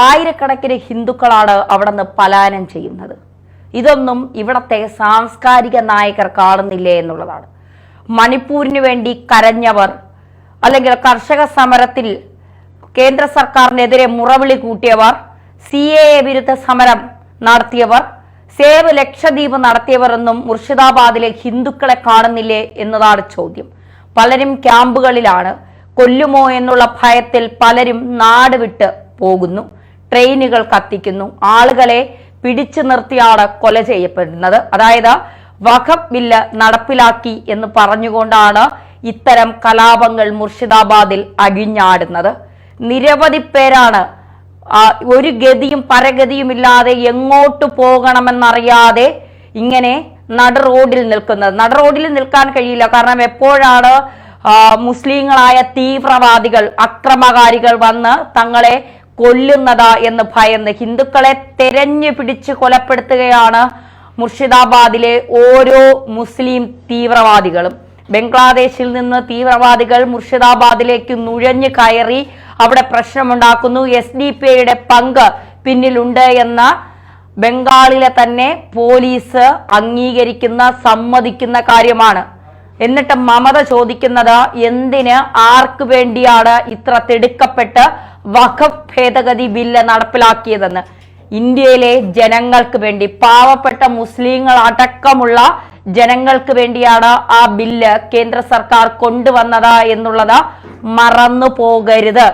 ആയിരക്കണക്കിന് ഹിന്ദുക്കളാണ് അവിടെ നിന്ന് പലായനം ചെയ്യുന്നത്. ഇതൊന്നും ഇവിടത്തെ സാംസ്കാരിക നായകർ കാണുന്നില്ലേ എന്നുള്ളതാണ്. മണിപ്പൂരിന് വേണ്ടി കരഞ്ഞവർ അല്ലെങ്കിൽ കർഷക സമരത്തിൽ കേന്ദ്ര സർക്കാരിനെതിരെ മുറവിളി കൂട്ടിയവർ സി എ എ വിരുദ്ധ സമരം നടത്തിയവർ സേവ് ലക്ഷദ്വീപ് നടത്തിയവർ എന്നും മുർഷിദാബാദിലെ ഹിന്ദുക്കളെ കാണുന്നില്ലേ എന്നതാണ് ചോദ്യം. പലരും ക്യാമ്പുകളിലാണ്. കൊല്ലുമോ എന്നുള്ള ഭയത്തിൽ പലരും നാട് വിട്ട് പോകുന്നു. ട്രെയിനുകൾ കത്തിക്കുന്നു. ആളുകളെ പിടിച്ചു നിർത്തിയാണ് കൊല ചെയ്യപ്പെടുന്നത്. അതായത് വഖഫ് ബില്ല് നടപ്പിലാക്കി എന്ന് പറഞ്ഞുകൊണ്ടാണ് ഇത്തരം കലാപങ്ങൾ മുർഷിദാബാദിൽ അഴിഞ്ഞാടുന്നത് നിരവധി പേരാണ് ഒരു ഗതിയും പരഗതിയും ഇല്ലാതെ എങ്ങോട്ട് പോകണമെന്നറിയാതെ ഇങ്ങനെ നട റോഡിൽ നിൽക്കുന്നത്. നട റോഡിൽ നിൽക്കാൻ കഴിയില്ല. കാരണം എപ്പോഴാണ് മുസ്ലിങ്ങളായ തീവ്രവാദികൾ അക്രമകാരികൾ വന്ന് തങ്ങളെ കൊല്ലുന്നത് എന്ന് ഭയന്ന് ഹിന്ദുക്കളെ തെരഞ്ഞു പിടിച്ച് കൊലപ്പെടുത്തുകയാണ് മുർഷിദാബാദിലെ ഓരോ മുസ്ലിം തീവ്രവാദികളും. ബംഗ്ലാദേശിൽ നിന്ന് തീവ്രവാദികൾ മുർഷിദാബാദിലേക്ക് നുഴഞ്ഞു കയറി അവിടെ പ്രശ്നമുണ്ടാക്കുന്നു. എസ് ഡി പി ഐയുടെ പങ്ക് പിന്നിലുണ്ട് എന്ന ബംഗാളിലെ തന്നെ പോലീസ് അംഗീകരിക്കുന്ന സമ്മതിക്കുന്ന കാര്യമാണ്. എന്നിട്ട് മമത ചോദിക്കുന്നത് എന്തിന്? ആർക്ക് വേണ്ടിയാണ് ഇത്ര തിടുക്കപ്പെട്ട് വഖഫ് ഭേദഗതി ബില്ല് നടപ്പിലാക്കിയതെന്ന്? ഇന്ത്യയിലെ ജനങ്ങൾക്ക് വേണ്ടി പാവപ്പെട്ട മുസ്ലിങ്ങൾ അടക്കമുള്ള ജനങ്ങൾക്ക് വേണ്ടിയാണ് ആ ബില്ല് കേന്ദ്ര സർക്കാർ കൊണ്ടുവന്നത് എന്നുള്ളത് മറന്നു പോകരുത്